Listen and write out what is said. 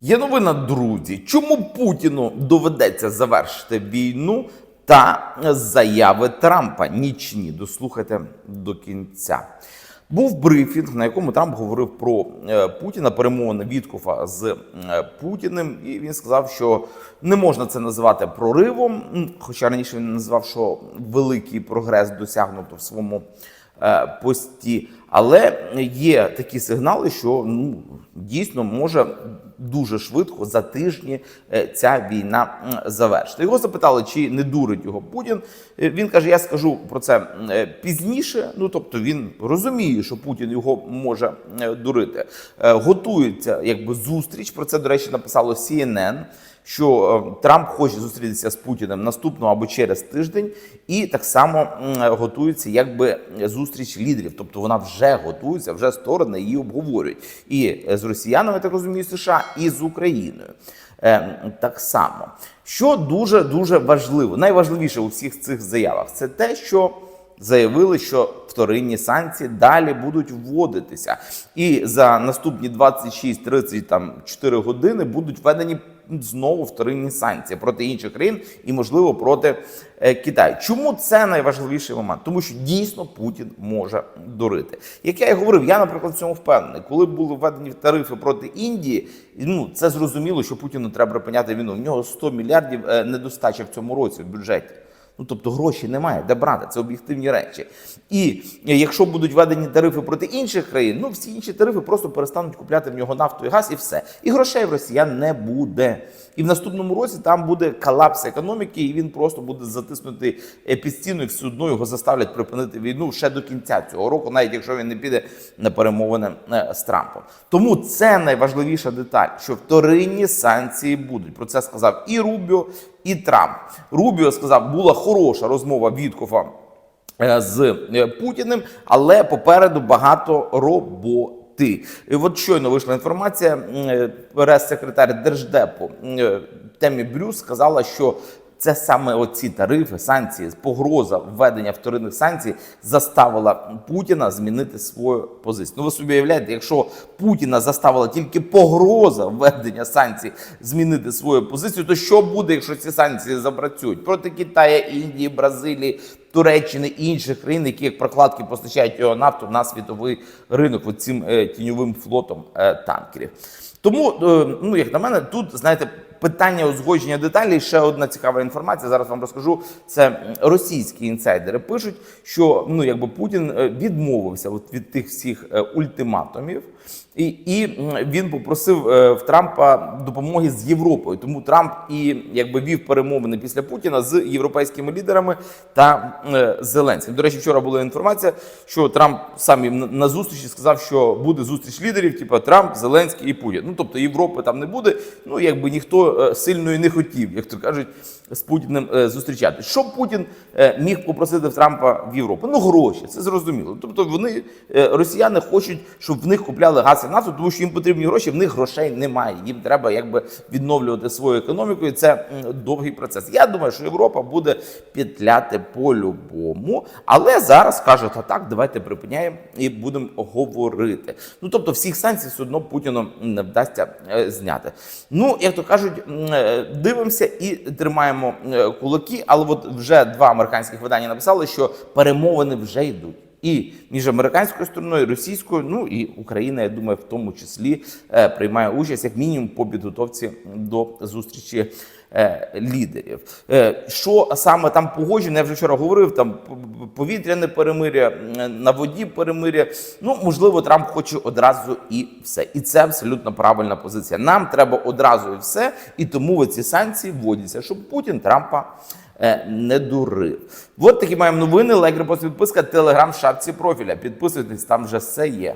Є новина, друзі. Чому Путіну доведеться завершити війну та заяви Трампа? Нічні. Дослухайте до кінця. Був брифінг, на якому Трамп говорив про е, Путіна, перемовини Віткофа з е, Путіним, і він сказав, що не можна це називати проривом. Хоча раніше він назвав, що великий прогрес досягнуто в своєму пості. Але є такі сигнали, що ну дійсно може дуже швидко за тижні е, ця війна завершити. Його запитали, чи не дурить його Путін. Е, Він каже: Я скажу про це е, пізніше. Ну тобто він розуміє, що Путін його може е, дурити. Е, Готується якби зустріч. Про це до речі написало CNN що е, Трамп хоче зустрітися з Путіним наступного або через тиждень, і так само готується якби зустріч лідерів. Тобто вона вже готується, вже сторони її обговорюють і з росіянами, так розумію, США, і з Україною. Е, Так само, що дуже дуже важливо, найважливіше у всіх цих заявах, це те, що заявили, що вторинні санкції далі будуть вводитися, і за наступні 26-30 там 4 години будуть введені знову вторинні санкції проти інших країн і, можливо, проти е, Китаю. Чому це найважливіший момент? Тому що дійсно Путін може дурити. Як я і говорив, я, наприклад, в цьому впевнений. Коли були введені тарифи проти Індії, ну це зрозуміло, що Путіну треба припиняти війну. В нього 100 мільярдів е, недостача в цьому році в бюджеті. Ну, тобто гроші немає, де брати, це об'єктивні речі. І якщо будуть введені тарифи проти інших країн, ну всі інші тарифи просто перестануть купляти в нього нафту і газ, і все. І грошей в росіян не буде. І в наступному році там буде колапс економіки, і він просто буде затиснутий е, під стіну, і все одно його заставлять припинити війну ще до кінця цього року, навіть якщо він не піде на перемовини е, з Трампом. Тому це найважливіша деталь, що вторинні санкції будуть. Про це сказав і Рубіо, і Трамп. Рубіо сказав, була хороша розмова Віткофа е, з е, Путіним, але попереду багато роботи. І от щойно вийшла інформація. е, Прес-секретар Держдепу Темі Брюс сказала, що це саме оці тарифи, санкції, погроза введення вторинних санкцій заставила Путіна змінити свою позицію. Ну ви собі уявляєте, якщо Путіна заставила тільки погроза введення санкцій змінити свою позицію, то що буде, якщо ці санкції запрацюють проти Китаю, Індії, Бразилії, Туреччини і інших країн, які як прокладки постачають його нафту на світовий ринок от цим е, тіньовим флотом е, танкерів. Тому, е, ну як на мене, тут знаєте. Питання узгодження деталей. Ще одна цікава інформація. Зараз вам розкажу. Це російські інсайдери пишуть, що ну якби Путін е, відмовився от від тих всіх е, ультиматумів, і, і він попросив е, в Трампа допомоги з Європою. Тому Трамп і якби вів перемовини після Путіна з європейськими лідерами та Зеленським. До речі, вчора була інформація, що Трамп сам на зустрічі сказав, що буде зустріч лідерів, типу Трамп, Зеленський і Путін. Ну тобто Європи там не буде. Ну якби ніхто е, і не хотів, як то кажуть, з Путіним е, зустрічати. Що Путін е, міг попросити в Трампа в Європу? Ну гроші, це зрозуміло. Тобто вони росіяни хочуть, щоб в них купляли газ і нафту, тому що їм потрібні гроші. В них грошей немає. Їм треба якби відновлювати свою економіку, і це довгий процес. Я думаю, що Європа буде петляти по-любому, але зараз кажуть, а так, давайте припиняємо і будемо говорити. Ну тобто, всіх санкцій все одно Путіну не вдасться зняти. Ну, як то кажуть, дивимося і тримаємо е, кулаки, але от вже два американських видання написали, що перемовини вже йдуть. І між американською стороною, російською, ну і Україна, я думаю, в тому числі е, приймає участь як мінімум по підготовці до зустрічі е, лідерів. Е, що саме там погоджено, я вже вчора говорив, там повітряне перемиря, на воді перемиря. Ну, можливо, Трамп хоче одразу і все. І це абсолютно правильна позиція. Нам треба одразу і все, і тому ці санкції вводяться, щоб Путін Трампа не дурив. От такі маємо новини. Лайк, репост, підписка, телеграм в шапці профіля. Підписуйтесь, там вже все є.